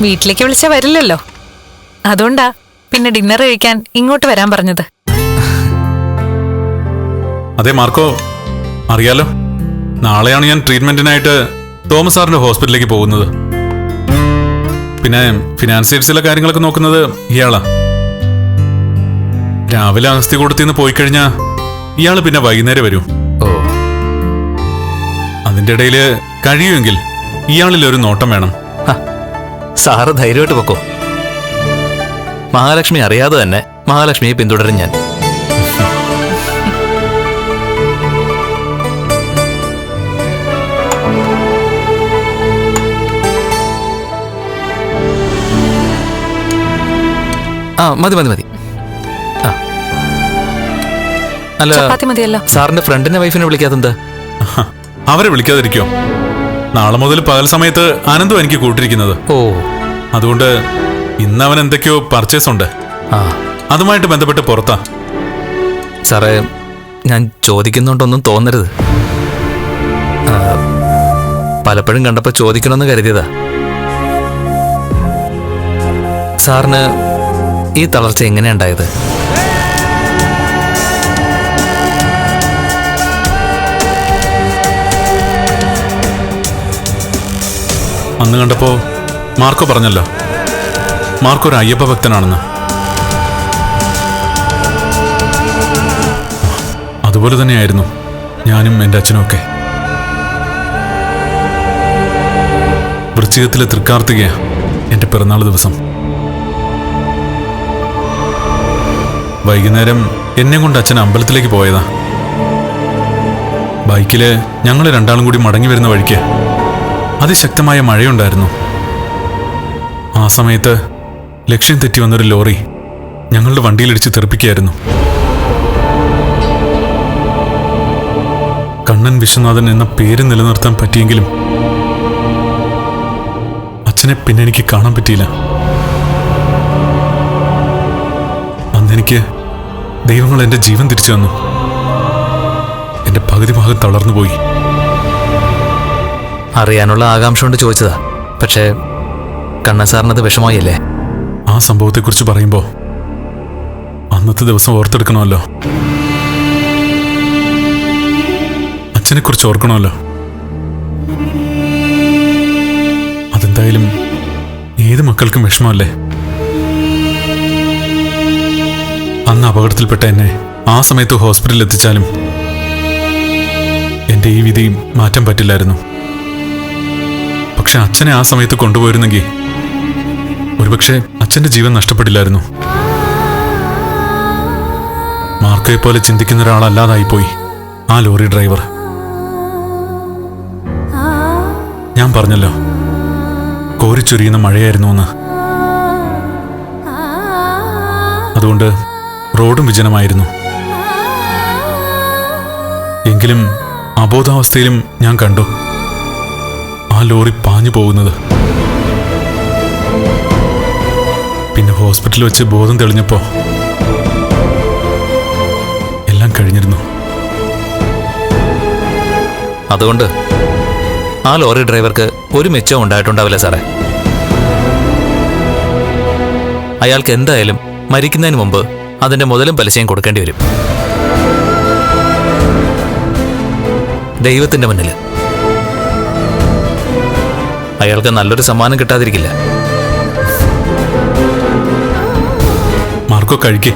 വീട്ടിലേക്ക് വിളിച്ച വരില്ലല്ലോ. അതുകൊണ്ടാ പിന്നെ ഡിന്നർ കഴിക്കാൻ ഇങ്ങോട്ട് വരാൻ പറഞ്ഞത്. അതെ മാർക്കോ. അറിയാലോ നാളെയാണ് ഞാൻ ട്രീറ്റ്മെന്റിനായിട്ട് തോമസ് സാറിന്റെ ഹോസ്പിറ്റലിലേക്ക് പോകുന്നത്. പിന്നെ ഫിനാൻസിയേഴ്സിലെ കാര്യങ്ങളൊക്കെ നോക്കുന്നത് ഇയാളാ. രാവിലെ അസ്ഥി കൊടുത്തിന്ന് പോയി കഴിഞ്ഞാ ഇയാൾ പിന്നെ വൈകുന്നേരം വരും. ഓ. അതിന്റെ ഇടയിൽ കഴിയുമെങ്കിൽ ഇയാളിൽ ഒരു നോട്ടം വേണം. സാറ് ധൈര്യമായിട്ട് പൊക്കോ. മഹാലക്ഷ്മി അറിയാതെ തന്നെ മഹാലക്ഷ്മിയെ പിന്തുടരും ഞാൻ. ആ മതി മതി മതി. ആ. അല്ല ചപ്പാത്തി മതിയല്ലോ. സാറിന്റെ ഫ്രണ്ടിന്റെ വൈഫിനെ വിളിക്കാതെന്താ അവരെ വിളിക്കാതിരിക്കോ? നാളെ മുതൽ പകൽ സമയത്ത് ആനന്ദം എനിക്ക് കൂട്ടിരിക്കുന്നത്. ഓ. അതുകൊണ്ട് ഇന്ന് അവൻ എന്തൊക്കെയോ പർച്ചേസ് ഉണ്ട്. ആ. അതുമായിട്ട് ബന്ധപ്പെട്ട് പുറത്താ. സാറേ ഞാൻ ചോദിക്കുന്നുണ്ടൊന്നും തോന്നരുത്. ആ, പലപ്പോഴും കണ്ടപ്പോൾ ചോദിക്കണമെന്ന് കരുതിയതാ. സാറിന് ഈ തളർച്ച എങ്ങനെയുണ്ടായത് അന്ന് കണ്ടപ്പോ മാർക്കോ പറഞ്ഞല്ലോ. മാർക്കോ ഒരു അയ്യപ്പ ഭക്തനാണെന്ന്. അതുപോലെ തന്നെയായിരുന്നു ഞാനും എന്റെ അച്ഛനും ഒക്കെ. വൃശ്ചികത്തിലെ തൃക്കാർത്തികയ എന്റെ പിറന്നാൾ ദിവസം. വൈകുന്നേരം എന്നെ കൊണ്ട് അച്ഛൻ അമ്പലത്തിലേക്ക് പോയതാ. ബൈക്കിൽ ഞങ്ങൾ രണ്ടാളും കൂടി മടങ്ങി വരുന്ന വഴിക്ക് അതിശക്തമായ മഴയുണ്ടായിരുന്നു. ആ സമയത്ത് ലക്ഷ്യം തെറ്റി വന്നൊരു ലോറി ഞങ്ങളുടെ വണ്ടിയിലിടിച്ച് തെറിപ്പിക്കുകയായിരുന്നു. കണ്ണൻ വിശ്വനാഥൻ എന്ന പേര് നിലനിർത്താൻ പറ്റിയെങ്കിലും അച്ഛനെ പിന്നെ എനിക്ക് കാണാൻ പറ്റിയില്ല. അന്നെനിക്ക് ദൈവങ്ങൾ എന്റെ ജീവൻ തിരിച്ചു തന്നു. എന്റെ പകുതി ഭാഗം തളർന്നു പോയി അറിയാനുള്ള ആകാംക്ഷ കൊണ്ട് ചോദിച്ചതാ. പക്ഷേ കണ്ണൻ സാറിനത് വിഷമമായില്ലേ? ആ സംഭവത്തെക്കുറിച്ച് പറയുമ്പോൾ അന്നത്തെ ദിവസം ഓർത്തെടുക്കണമല്ലോ. അച്ഛനെക്കുറിച്ച് ഓർക്കണമല്ലോ. അതെന്തായാലും ഏത് മക്കൾക്കും വിഷമമല്ലേ? അന്ന് അപകടത്തിൽപ്പെട്ട എന്നെ ആ സമയത്ത് ഹോസ്പിറ്റലിൽ എത്തിച്ചാലും എന്റെ ഈ വിധി മാറ്റാൻ പറ്റില്ലായിരുന്നു. പക്ഷെ അച്ഛനെ ആ സമയത്ത് കൊണ്ടുപോയിരുന്നെങ്കിൽ ഒരുപക്ഷെ അച്ഛന്റെ ജീവൻ നഷ്ടപ്പെടില്ലായിരുന്നു. മാർക്കയെ പോലെ ചിന്തിക്കുന്ന ഒരാളല്ലാതായിപ്പോയി ആ ലോറി ഡ്രൈവർ. ഞാൻ പറഞ്ഞല്ലോ കോരിച്ചൊരിയുന്ന മഴയായിരുന്നു എന്ന് അതുകൊണ്ട് റോഡും വിജനമായിരുന്നു. എങ്കിലും അബോധാവസ്ഥയിലും ഞാൻ കണ്ടു. ലോറി പാഞ്ഞു പോകുന്നത്. പിന്നെ ഹോസ്പിറ്റലിൽ വെച്ച് ബോധം തെളിഞ്ഞപ്പോ എല്ലാം കഴിഞ്ഞിരുന്നു. അതുകൊണ്ട് ആ ലോറി ഡ്രൈവർക്ക് ഒരു മെച്ചം ഉണ്ടായിട്ടുണ്ടാവില്ല സാറേ. അയാൾക്ക് എന്തായാലും മരിക്കുന്നതിന് മുമ്പ് അതിന്റെ മുതലും പലിശയും കൊടുക്കേണ്ടി വരും. ദൈവത്തിന്റെ മുന്നിൽ അയാൾക്ക് നല്ലൊരു സമ്മാനം കിട്ടാതിരിക്കില്ല. മാർക്കോ കഴിക്കേ.